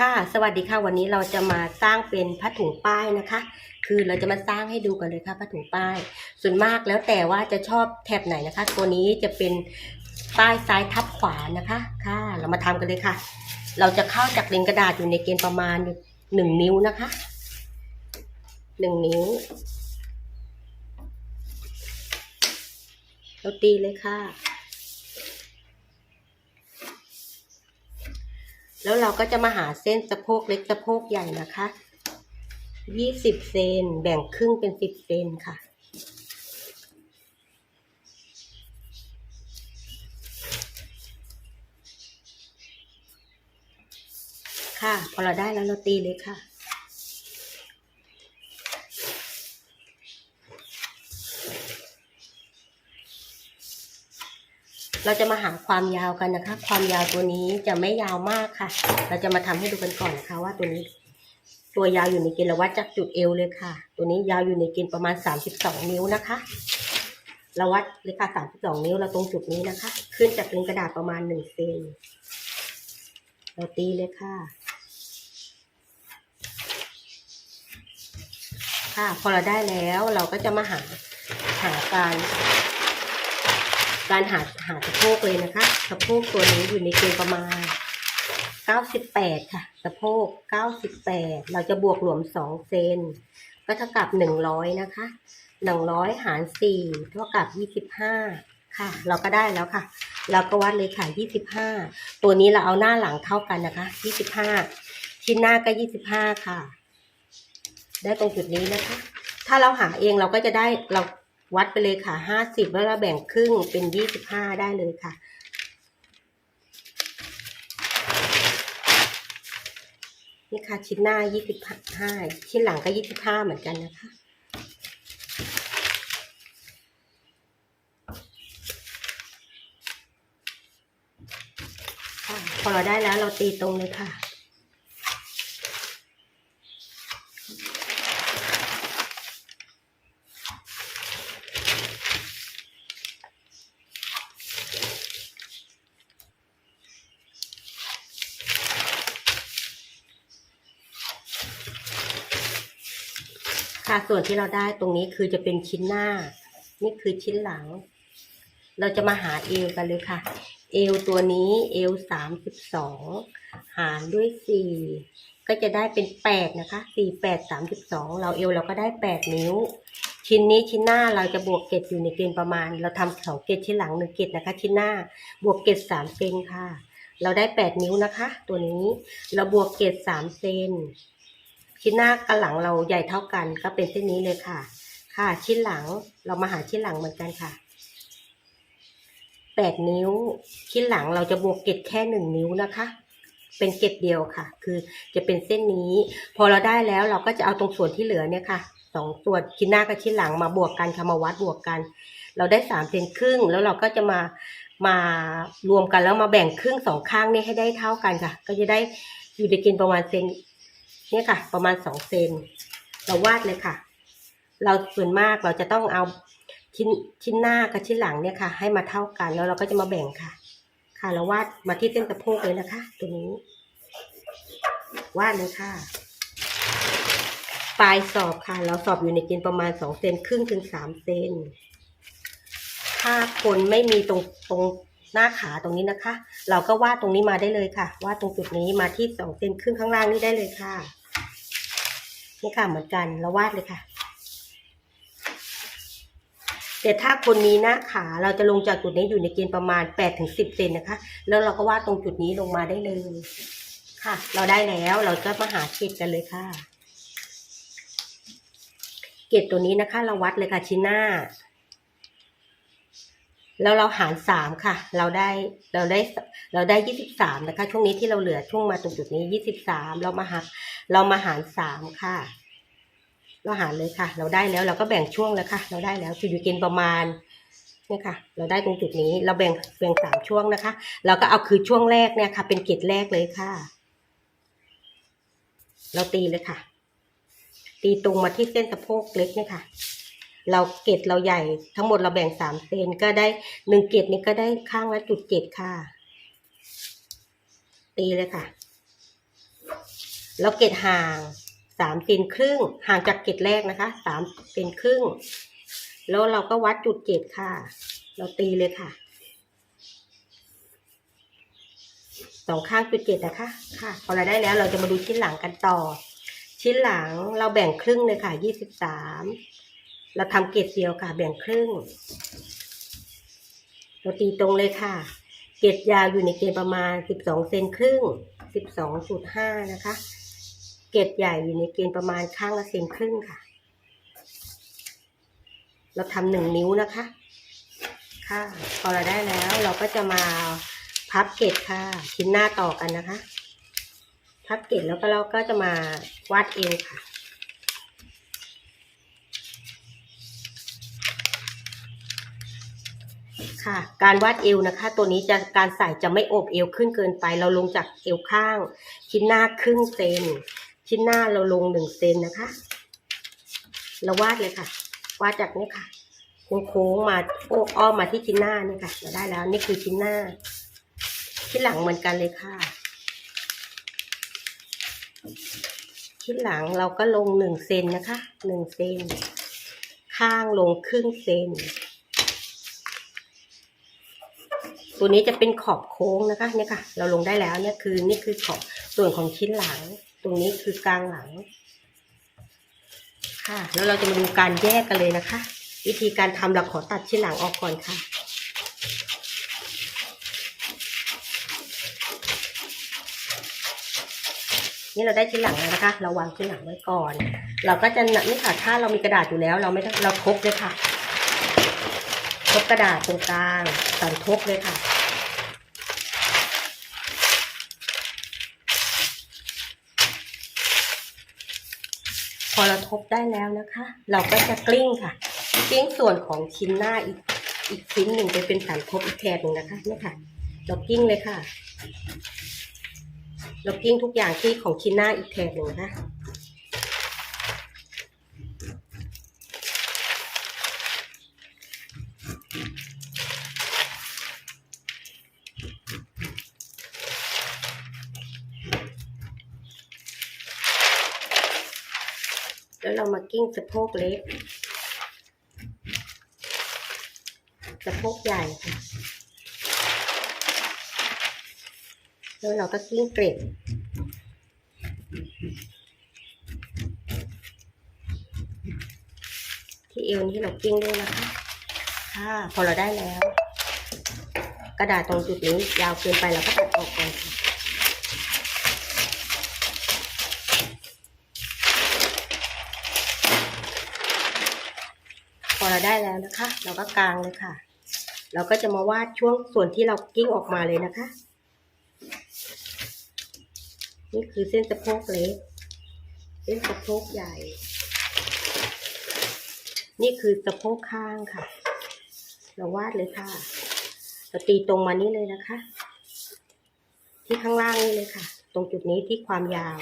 ค่ะสวัสดีค่ะวันนี้เราจะมาสร้างเป็นผ้าถุงป้ายนะคะ คือเราจะมาสร้างให้ดูกันเลยค่ะผ้าถุงป้าย ส่วนมากแล้วแต่ว่าจะชอบแถบไหนนะคะ ตัวนี้จะเป็นป้ายซ้ายทับขวานะคะค่ะ เรามาทำกันเลยค่ะ เราจะเข้าจากเลนกระดาษอยู่ในเกณฑ์ประมาณหนึ่งนิ้วนะคะหนึ่งนิ้วเราตีเลยค่ะ แล้วเราก็จะมาหาเส้นสะโพกเล็กสะโพกใหญ่นะคะยี่สิบเซนแบ่งครึ่งเป็นสิบเซนค่ะ ค่ะ พอเราได้แล้วเราตีเลยค่ะ เราจะมาหาความยาวกันนะคะ ความยาวตัวนี้จะไม่ยาวมากค่ะ เราจะมาทำให้ดูกันก่อนนะคะ ว่าตัวนี้ ตัวยาวอยู่ในเกณฑ์เราวัดจากจุดเอวเลยค่ะ ตัวนี้ยาวอยู่ในเกณฑ์ประมาณ 32 นิ้วนะคะ เราวัดเลยค่ะ32 นิ้วเราตรงจุดนี้นะคะ ขึ้นจากกระดาษประมาณ1เซนเราตีเลยค่ะค่ะพอเราได้แล้วเราก็จะมาหาหาการ การหาหาสะโพกเลยนะคะ สะโพกตัวนี้อยู่ในเกณฑ์ประมาณ 98 ค่ะ สะโพก 98 เราจะบวกหลวม 2 เซน ก็เท่ากับ 100 นะคะ 100 หาร 4 เท่ากับ 25 ค่ะ เราก็ได้แล้วค่ะ เราก็วัดเลยค่ะ 25 ตัวนี้เราเอาหน้าหลังเท่ากันนะคะ 25 ชิ้นหน้าก็ 25 ค่ะ ได้ตรงจุดนี้นะคะ ถ้าเราหาเองเราก็จะได้เรา วัดไปเลยค่ะ50แล้วเราแบ่งครึ่งเป็น25ได้เลยค่ะ นี่ค่ะชิ้นหน้า25ชิ้นหลังก็25เหมือนกันนะคะพอเราได้แล้วเราตีตรงเลยค่ะ ค่ะส่วนที่เราได้ตรงนี้คือจะเป็นชิ้นหน้า นี่คือชิ้นหลัง เราจะมาหาเอวกันเลยค่ะ เอวตัวนี้เอวสามสิบสองหารด้วยสี่ก็จะได้เป็นแปดนะคะสี่แปดสามสิบสองเราเอวเราก็ได้แปดนิ้ว ชิ้นนี้ชิ้นหน้าเราจะบวกเกตอยู่ในเกณฑ์ประมาณ เราทำสองเกตชิ้นหลังหนึ่งเกตนะคะ ชิ้นหน้าบวกเกตสามเซนค่ะ เราได้แปดนิ้วนะคะ ตัวนี้เราบวกเกตสามเซน ชิ้นหน้ากับหลังเราใหญ่เท่ากันก็เป็นเส้นนี้เลยค่ะ ค่ะชิ้นหลังเรามาหาชิ้นหลังเหมือนกันค่ะแปดนิ้ว ชิ้นหลังเราจะบวกเกตแค่หนึ่งนิ้วนะคะ เป็นเกตเดียวค่ะ คือจะเป็นเส้นนี้ พอเราได้แล้วเราก็จะเอาตรงส่วนที่เหลือเนี่ยค่ะสองส่วนชิ้นหน้ากับชิ้นหลังมาบวกกันค่ะมาวัดบวกกัน เราได้สามเซนครึ่ง แล้วเราก็จะมามารวมกันแล้วมาแบ่งครึ่งสองข้างนี่ให้ได้เท่ากันค่ะ ก็จะได้อยู่ในเกณฑ์ประมาณเซน เนี่ยค่ะ ประมาณสองเซนเราวาดเลยค่ะ เราส่วนมากเราจะต้องเอาชิ้นชิ้นหน้ากับชิ้นหลังเนี่ยค่ะ ให้มาเท่ากันแล้วเราก็จะมาแบ่งค่ะ ค่ะเราวาดมาที่เส้นสะโพกเลยนะคะ ตัวนี้ วาดเลยค่ะปลายสอบค่ะ เราสอบอยู่ในเกณฑ์ประมาณสองเซนครึ่งถึงสามเซนถ้าคนไม่มีตรงตรงหน้าขาตรงนี้นะคะ เราก็วาดตรงนี้มาได้เลยค่ะวาดตรงจุดนี้มาที่สองเซนครึ่งข้างล่างนี่ได้เลยค่ะ นี่ค่ะเหมือนกันเราวาดเลยค่ะ แต่ถ้าคนมีหน้าขาเราจะลงจากจุดนี้อยู่ในเกณฑ์ประมาณ8ถึง10เซนนะคะ แล้วเราก็วาดตรงจุดนี้ลงมาได้เลย ค่ะ เราได้แล้วเราก็มาหาเกตกันเลยค่ะ เกตตัวนี้นะคะ เราวัดเลยค่ะชิ้นหน้าแล้วเราหารสามค่ะ เราได้เราได้เราได้ยี่สิบสามนะคะ ช่วงนี้ที่เราเหลือช่วงมาตรงจุดนี้ยี่สิบสามเรามาหักเรามาหารสามค่ะ เราหารเลยค่ะ เราได้แล้วเราก็แบ่งช่วงแล้วค่ะ เราได้แล้วคืออยู่กณฑ์ประมาณเนี่ยค่ะ เราได้ตรงจุดนี้เราแบ่งแบ่งสามช่วงนะคะ เราก็เอาคือช่วงแรกเนี่ยค่ะ เป็นเกตแรกเลยค่ะ เราตีเลยค่ะ ตีตรงมาที่เส้นสะโพกเล็กเนี่ยค่ะเราเกตเราใหญ่ทั้งหมดเราแบ่งสามเซนก็ได้หนึ่งเกตนี้ก็ได้ข้างละจุดเจ็ดค่ะ ตีเลยค่ะแล้วเกตห่าง สามเซนครึ่งห่างจากเกตแรกนะคะสามเซนครึ่ง แล้วเราก็วัดจุดเกตค่ะ เราตีเลยค่ะสองข้างจุดเกตนะคะ ค่ะพอเราได้แล้วเราจะมาดูชิ้นหลังกันต่อ ชิ้นหลังเราแบ่งครึ่งเลยค่ะยี่สิบสามเราทำเกตเดียวค่ะ แบ่งครึ่ง เราตีตรงเลยค่ะ เกตยาวอยู่ในเกณฑ์ประมาณสิบสองเซนครึ่งสิบสองจุดห้านะคะ เกตใหญ่อยู่ในเกณฑ์ประมาณข้างละเซนครึ่งค่ะ เราทำหนึ่งนิ้วนะคะ ค่ะพอเราได้แล้วเราก็จะมาพับเกตค่ะ ชิ้นหน้าต่อกันนะคะ พับเกตแล้วก็เราก็จะมาวาดเอวค่ะค่ะการวาดเอวนะคะ ตัวนี้จะการใส่จะไม่โอบเอวขึ้นเกินไป เราลงจากเอวข้าง ชิ้นหน้าครึ่งเซน ชิ้นหน้าเราลงหนึ่งเซนนะคะ เราวาดเลยค่ะ วาดจากนี้ค่ะโค้งมาโอ้อ้อมมาที่ชิ้นหน้านี่ค่ะเราได้แล้ว นี่คือชิ้นหน้า ชิ้นหลังเหมือนกันเลยค่ะ ชิ้นหลังเราก็ลงหนึ่งเซนนะคะหนึ่งเซนข้างลงครึ่งเซนตัวนี้จะเป็นขอบโค้งนะคะเนี่ยค่ะ เราลงได้แล้วเนี่ยคือนี่คือขอบส่วนของชิ้นหลัง ตรงนี้คือกลางหลัง ค่ะ แล้วเราจะมาดูการแยกกันเลยนะคะ วิธีการทำเราขอตัดชิ้นหลังออกก่อนค่ะนี่เราได้ชิ้นหลังแล้วนะคะ เราวางชิ้นหลังไว้ก่อน เราก็จะนี่ค่ะถ้าเรามีกระดาษอยู่แล้ว เราไม่ต้องเราทบเลยค่ะ ทบกระดาษตรงกลางสันทบเลยค่ะ ครบได้แล้วนะคะ เราก็จะกลิ้งค่ะ กลิ้งส่วนของชิ้นหน้าอีกอีกชิ้นหนึ่งไปเป็นสันทบอีกแถบหนึ่งนะคะเนี่ยค่ะ เรากลิ้งเลยค่ะ เรากลิ้งทุกอย่างที่ของชิ้นหน้าอีกแถบหนึ่งนะคะ แล้วเรามากิ้งสะโพกเล็ก สะโพกใหญ่ค่ะแล้วเราก็กิ้งเกล็ดที่เอวนี้เรากิ้งด้วยนะคะค่ะพอเราได้แล้ว กระดาษตรงจุดนี้ยาวเกินไปเราก็ตัดออกก่อน พอเราได้แล้วนะคะ เราก็กางเลยค่ะ เราก็จะมาวาดช่วงส่วนที่เรากิ้งออกมาเลยนะคะ นี่คือเส้นสะโพกเล็ก เส้นสะโพกใหญ่ นี่คือสะโพกข้างค่ะ เราวาดเลยค่ะ เราตีตรงมานี่เลยนะคะ ที่ข้างล่างนี่เลยค่ะ ตรงจุดนี้ที่ความยาว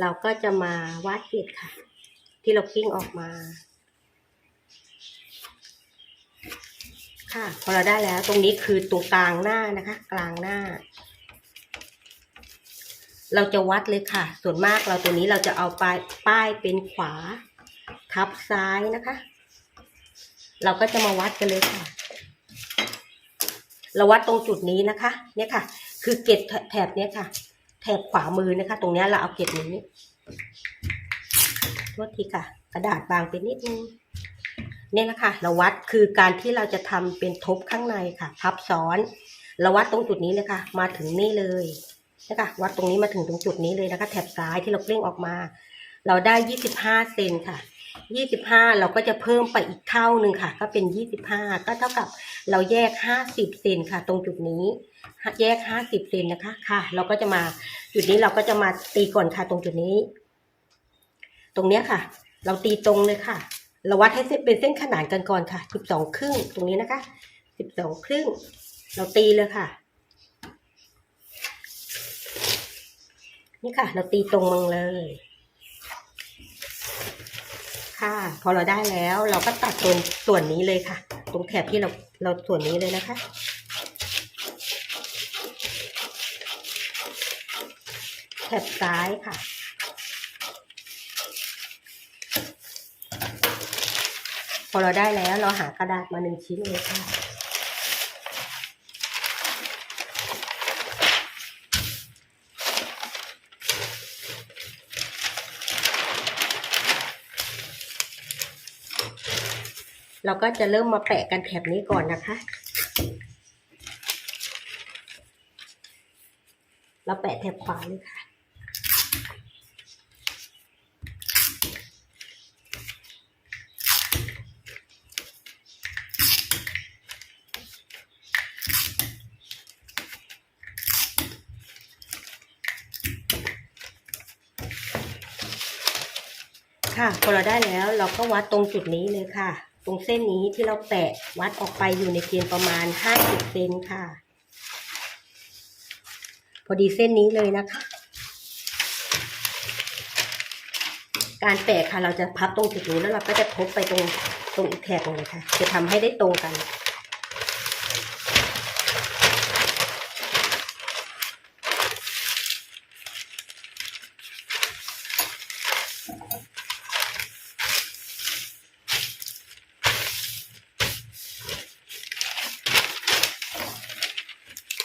เราก็จะมาวาดเกล็ดค่ะ ที่เรากิ้งออกมา ค่ะ พอเราได้แล้ว ตรงนี้คือตรงกลางหน้านะคะ กลางหน้า เราจะวัดเลยค่ะ ส่วนมากเราตัวนี้เราจะเอาป้ายป้ายเป็นขวา ทับซ้ายนะคะ เราก็จะมาวัดกันเลยค่ะ เราวัดตรงจุดนี้นะคะ เนี่ยค่ะ คือเกล็ดแถบเนี้ยค่ะ แถบขวามือนะคะ ตรงเนี้ยเราเอาเกล็ดนี้ ทษทีค่ะ กระดาษบางไปนิดนึงเนี่ยนะคะเราวัดคือการที่เราจะทำเป็นทบข้างในค่ะพับซ้อนเราวัดตรงจุดนี้เลยค่ะ มาถึงนี่เลยนะคะวัดตรงนี้มาถึงตรงจุดนี้เลยนะคะ แถบซ้ายที่เราเปล่งออกมา เราได้ยี่สิบห้าเซนค่ะยี่สิบห้าเราก็จะเพิ่มไปอีกเท่าหนึ่งค่ะ ก็เป็นยี่สิบห้าก็เท่ากับเราแยกห้าสิบเซนค่ะ ตรงจุดนี้ แยกห้าสิบเซนนะคะค่ะ เราก็จะมาจุดนี้เราก็จะมาตีก่อนค่ะ ตรงจุดนี้ ตรงเนี้ยค่ะ เราตีตรงเลยค่ะ เราวัดให้เป็นเส้นขนานกันก่อนค่ะสิบสองครึ่งตรงนี้นะคะสิบสองครึ่ง เราตีเลยค่ะ นี่ค่ะ เราตีตรงมังเลย ค่ะ พอเราได้แล้ว เราก็ตัดส่วนส่วนนี้เลยค่ะ ตรงแถบที่เราเราส่วนนี้เลยนะคะแถบซ้ายค่ะ อเราได้แล้วเราหากระดาษมาหนึ่งชิ้นเลยค่ะเราก็จะเริ่มมาแปะกันแถบนี้ก่อนนะคะ เราแปะแถบขวาเลยค่ะ อเราได้แล้วเราก็วัดตรงจุดนี้เลยค่ะ ตรงเส้นนี้ที่เราแปะวัดออกไปอยู่ในเกณฑ์ประมาณ 50เซนค่ะ พอดีเส้นนี้เลยนะคะ การแปะค่ะเราจะพับตรงจุดนี้แล้วเราก็จะทบไปตรงตรงอีกแถบนึงเลยค่ะ จะทำให้ได้ตรงกัน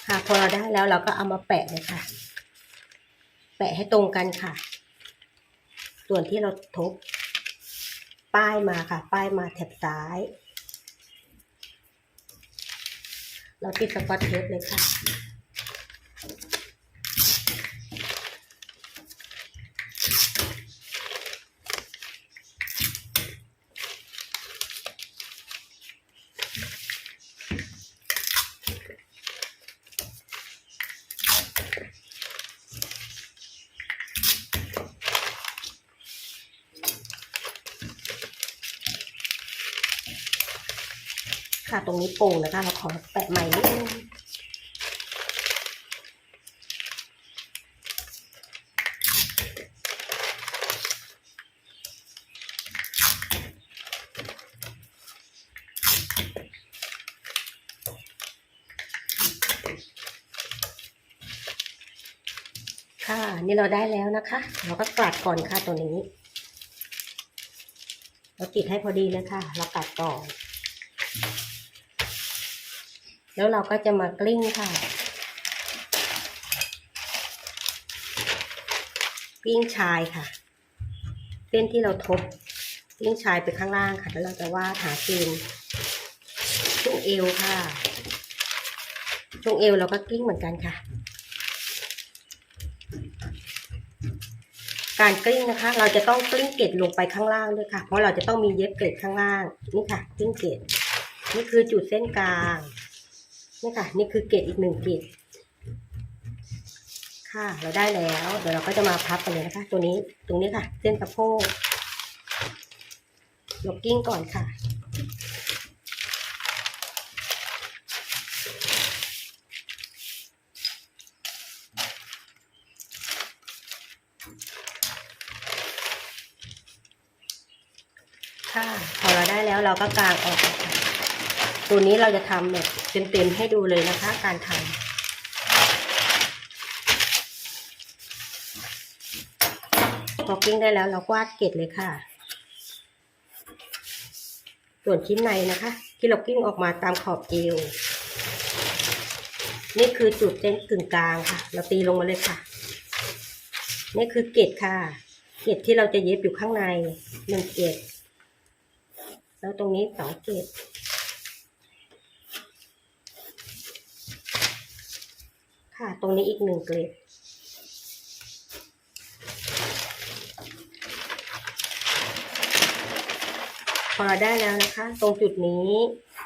ค่ะพอเราได้ แล้วเราก็เอามาแปะเลยค่ะ แปะให้ตรงกันค่ะ ส่วนที่เราทบ ป้ายมาค่ะ ป้ายมาแถบซ้าย เราติดสกอตเทปเลยค่ะ ค่ะ ตรงนี้โป่งนะคะ เราขอแปะใหม่นิดนึงค่ะ นี่เราได้แล้วนะคะ เราก็กลัดก่อนค่ะตัวนี้ เราติดให้พอดีเลยค่ะ เรากัดก่อน แล้วเราก็จะมากลิ้งค่ะ กลิ้งชายค่ะ เส้นที่เราทบกลิ้งชายไปข้างล่างค่ะ แล้วเราจะวาดหาเกณฑ์ช่วงเอวค่ะช่วงเอวเราก็กลิ้งเหมือนกันค่ะ การกลิ้งนะคะ เราจะต้องกลิ้งเกล็ดลงไปข้างล่างด้วยค่ะ เพราะเราจะต้องมีเย็บเกล็ดข้างล่าง นี่ค่ะกลิ้งเกล็ดนี่คือจุดเส้นกลาง นี่ค่ะ นี่คือเกล็ดอีกหนึ่งเกล็ดค่ะ เราได้แล้ว เดี๋ยวเราก็จะมาพับกันเลยนะคะ ตัวนี้ ตรงนี้ค่ะ เส้นสะโพกยกกิ้งก่อนค่ะค่ะพอเราได้แล้วเราก็กางออก ตัวนี้เราจะทำแบบเต็มๆให้ดูเลยนะคะ การทำพอกิ้งได้แล้วเรากวาดเกล็ดเลยค่ะ ส่วนชิ้นในนะคะ ที่เรากิ้งออกมาตามขอบเอว นี่คือจุดเส้นกึ่งกลางค่ะ เราตีลงมาเลยค่ะ นี่คือเกล็ดค่ะ เกล็ดที่เราจะเย็บอยู่ข้างในหนึ่งเกล็ด แล้วตรงนี้สองเกล็ด ค่ะ ตรงนี้อีกหนึ่งเกล็ดพอได้แล้วนะคะ ตรงจุดนี้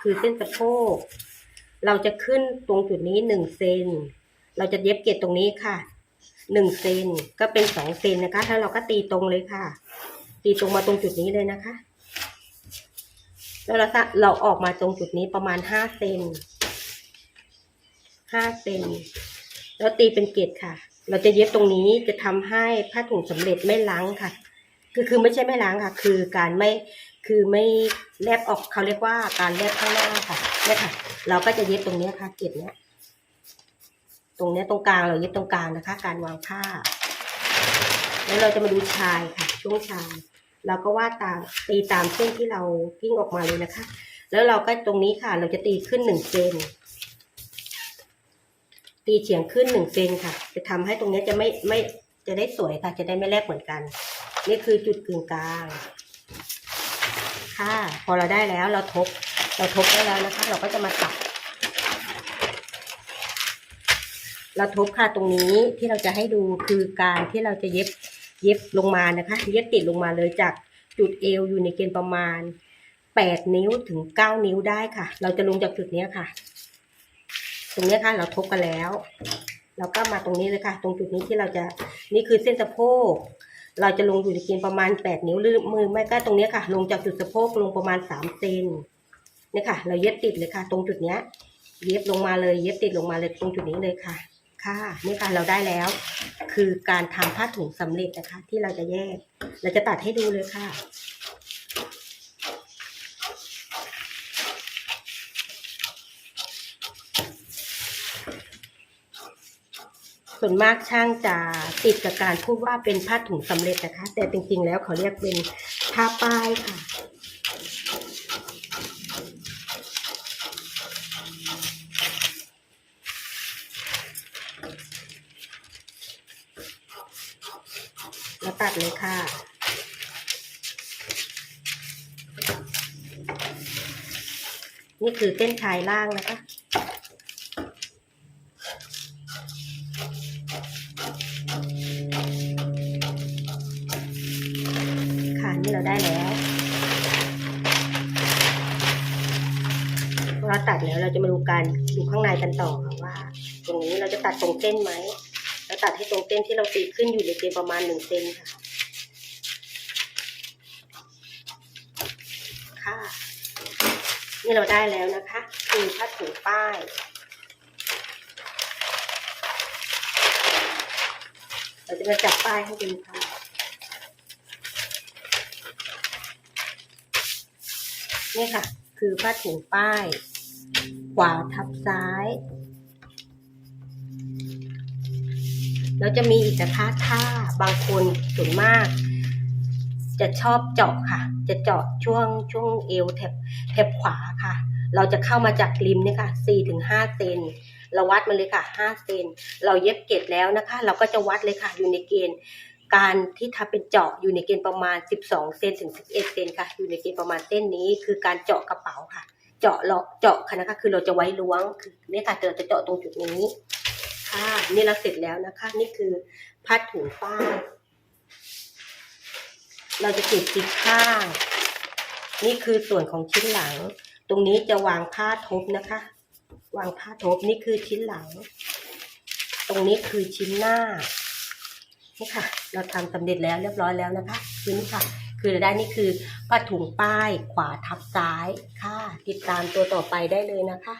คือเส้นสะโพกเราจะขึ้นตรงจุดนี้หนึ่งเซนเราจะเย็บเกล็ดตรงนี้ค่ะหนึ่งเซนก็เป็นสองเซนนะคะถ้าเราก็ตีตรงเลยค่ะ ตีตรงมาตรงจุดนี้เลยนะคะ แล้วเราเราออกมาตรงจุดนี้ประมาณห้าเซนห้าเซน แล้วตีเป็นเกล็ดค่ะ เราจะเย็บตรงนี้จะทำให้ผ้าถุงสำเร็จไม่ล้างค่ะคือคือไม่ใช่ไม่ล้างค่ะ คือการไม่คือไม่แลบออกเขาเรียกว่าการแลบข้างหน้าค่ะเนี่ยค่ะ เราก็จะเย็บตรงนี้ค่ะเกล็ดเนี้ยตรงเนี้ยตรงกลางเราเย็บตรงกลางนะคะ การวางผ้า แล้วเราจะมาดูชายค่ะ ช่วงชายเราก็วาดตามตีตามเส้นที่เรากิ้งออกมาเลยนะคะ แล้วเราก็ตรงนี้ค่ะ เราจะตีขึ้นหนึ่งเซน ตีเฉียงขึ้นหนึ่งเซนค่ะ จะทำให้ตรงนี้จะไม่ไม่จะได้สวยค่ะ จะได้ไม่แลบเหมือนกัน นี่คือจุดกึ่งกลาง ค่ะ พอเราได้แล้วเราทบ เราทบได้แล้วนะคะ เราก็จะมาตัด เราทบค่ะตรงนี้ที่เราจะให้ดูคือการที่เราจะเย็บเย็บลงมานะคะ เย็บติดลงมาเลยจากจุดเอวอยู่ในเกณฑ์ประมาณแปดนิ้วถึงเก้านิ้วได้ค่ะ เราจะลงจากจุดนี้ค่ะ ตรงนี้ค่ะเราทบกันแล้ว เราก็มาตรงนี้เลยค่ะ ตรงจุดนี้ที่เราจะนี่คือเส้นสะโพกเราจะลงอยู่ในเกณฑ์ประมาณแปดนิ้วหรือมือไม่ก็ตรงนี้ค่ะ ลงจากจุดสะโพกลงประมาณสามเซนเนี่ยค่ะ เราเย็บติดเลยค่ะ ตรงจุดเนี้ย เย็บลงมาเลย เย็บติดลงมาเลยตรงจุดนี้เลยค่ะ ค่ะนี่ค่ะเราได้แล้ว คือการทำผ้าถุงสำเร็จนะคะ ที่เราจะแยก เราจะตัดให้ดูเลยค่ะ ส่วนมากช่างจะติดกับการพูดว่าเป็นผ้าถุงสำเร็จนะคะ แต่จริงๆแล้วเขาเรียกเป็นผ้าป้ายค่ะแล้วตัดเลยค่ะนี่คือเส้นชายล่างนะคะ ค่ะนี่เราได้แล้ว เราตัดแล้วเราจะมาดูการดูข้างในกันต่อค่ะว่า ตรงนี้เราจะตัดตรงเส้นไหมเราตัดให้ตรงเส้นที่เราตีขึ้นอยู่ในเกณฑ์ประมาณหนึ่งเซนค่ะค่ะนี่เราได้แล้วนะคะคือผ้าถุงป้ายเราจะมาจับป้ายให้ดูค่ะ นี่ค่ะ คือผ้าถุงป้าย ขวาทับซ้าย แล้วจะมีอีกนะคะถ้าบางคนส่วนมาก จะชอบเจาะค่ะ จะเจาะช่วงช่วงเอวแถบแถบขวาค่ะ เราจะเข้ามาจากริมเนี่ยค่ะ4ถึง5เซนเราวัดมาเลยค่ะ5เซน เราเย็บเกล็ดแล้วนะคะ เราก็จะวัดเลยค่ะอยู่ในเกณฑ์ การที่ทำเป็นเจาะอยู่ในเกณฑ์ประมาณ 12 เซนถึง 11 เซนค่ะ อยู่ในเกณฑ์ประมาณเส้นนี้คือการเจาะกระเป๋าค่ะ เจาะเราเจาะค่ะนะคะคือเราจะไว้ล้วงคือเนี่ยค่ะเราจะเจาะตรงจุดนี้ค่ะนี่เราเสร็จแล้วนะคะ นี่คือผ้าถุงป้ายเราจะติดติดข้าง นี่คือส่วนของชิ้นหลัง ตรงนี้จะวางผ้าทบนะคะ วางผ้าทบนี่คือชิ้นหลัง ตรงนี้คือชิ้นหน้า นี่ค่ะ เราทำสำเร็จแล้วเรียบร้อยแล้วนะคะ คือนี่ค่ะ คือเราได้นี่คือผ้าถุงป้ายขวาทับซ้ายค่ะ ติดตามตัวต่อไปได้เลยนะคะ